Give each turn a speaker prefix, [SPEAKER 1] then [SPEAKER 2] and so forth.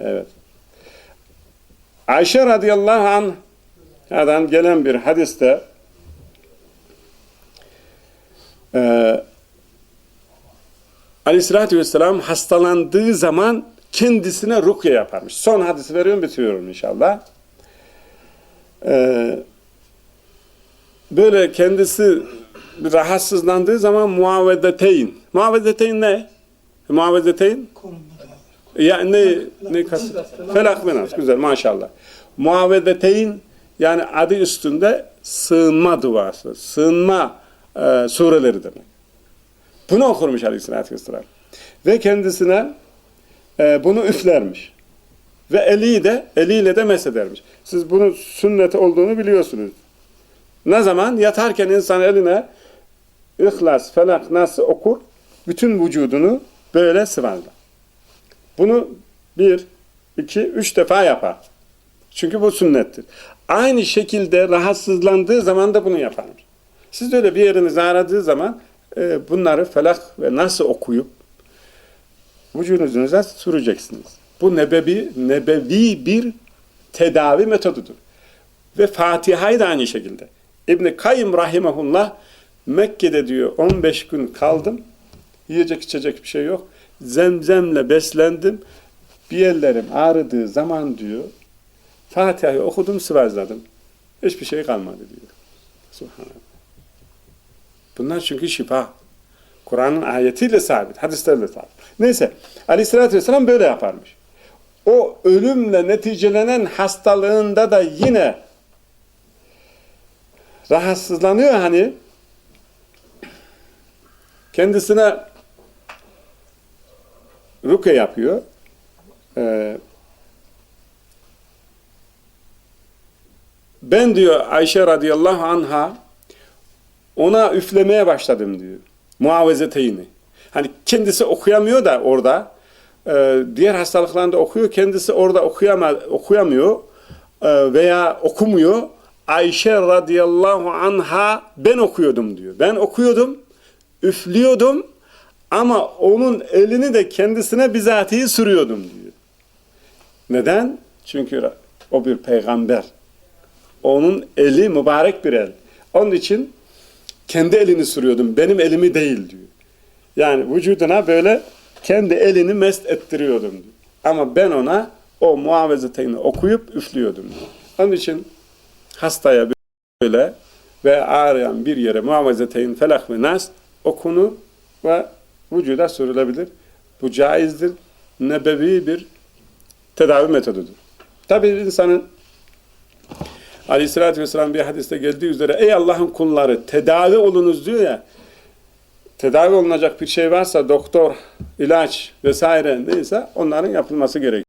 [SPEAKER 1] Evet. Ayşe radıyallahu anh'dan gelen bir hadiste e, Aleyhisselatü Vesselam hastalandığı zaman kendisine rukye yaparmış. Son hadisi veriyorum bitiriyorum inşallah. Ee, böyle kendisi rahatsızlandığı zaman muavedeteyn. Muavedeteyn ne? Muavedeteyn? Ya ne ne kas? Felak ve nas. Güzel maşallah. Muavedeteyn yani adı üstünde sığınma duası, sığınma e, sureleri demek. Bunu okurmuş Aleyhisselatü Vesselam. Ve kendisine e, bunu üflermiş. Ve eliyle de eliyle de mesedermiş. Siz bunun sünnet olduğunu biliyorsunuz. Ne zaman? Yatarken insan eline İhlas, Felak, Nas'ı okur. Bütün vücudunu böyle sıvarlar. Bunu bir, iki, üç defa yapar. Çünkü bu sünnettir. Aynı şekilde rahatsızlandığı zaman da bunu yaparmış. Siz de öyle bir yeriniz ağradığı zaman e, bunları Felak ve Nas'ı okuyup vücudunuza süreceksiniz. Bu nebevi, nebevi bir tedavi metodudur. Ve Fatiha'yı da aynı şekilde. İbn-i Kayyım Rahimahullah Mekke'de diyor 15 gün kaldım. Yiyecek içecek bir şey yok. Zemzemle beslendim. Bir yerlerim ağrıdığı zaman diyor Fatiha'yı okudum sıvazladım. Hiçbir şey kalmadı diyor. Subhanallah. Bunlar çünkü şifa. Kur'an'ın ayetiyle sabit, hadislerle sabit. Neyse, aleyhissalatü vesselam böyle yaparmış. O ölümle neticelenen hastalığında da yine rahatsızlanıyor hani, kendisine ruke yapıyor. Ee, ben diyor Ayşe radıyallahu anha ona üflemeye başladım diyor. Muavezeteyni. Hani kendisi okuyamıyor da orada. e, diğer hastalıklarında okuyor. Kendisi orada okuyama, okuyamıyor e, veya okumuyor. Ayşe radıyallahu anha ben okuyordum diyor. Ben okuyordum, üflüyordum ama onun elini de kendisine bizatihi sürüyordum diyor. Neden? Çünkü o bir peygamber. Onun eli mübarek bir el. Onun için kendi elini sürüyordum. Benim elimi değil diyor. Yani vücuduna böyle kendi elini mest ettiriyordum diyor. Ama ben ona o muavezeteyni okuyup üflüyordum diyor. Onun için hastaya böyle ve ağrıyan bir yere muavezeteyn felak ve nas okunu ve vücuda sürülebilir. Bu caizdir. Nebevi bir tedavi metodudur. Tabi insanın Aleyhisselatü Vesselam bir hadiste geldiği üzere ey Allah'ın kulları tedavi olunuz diyor ya tedavi olunacak bir şey varsa doktor, ilaç vesaire neyse onların yapılması gerekiyor.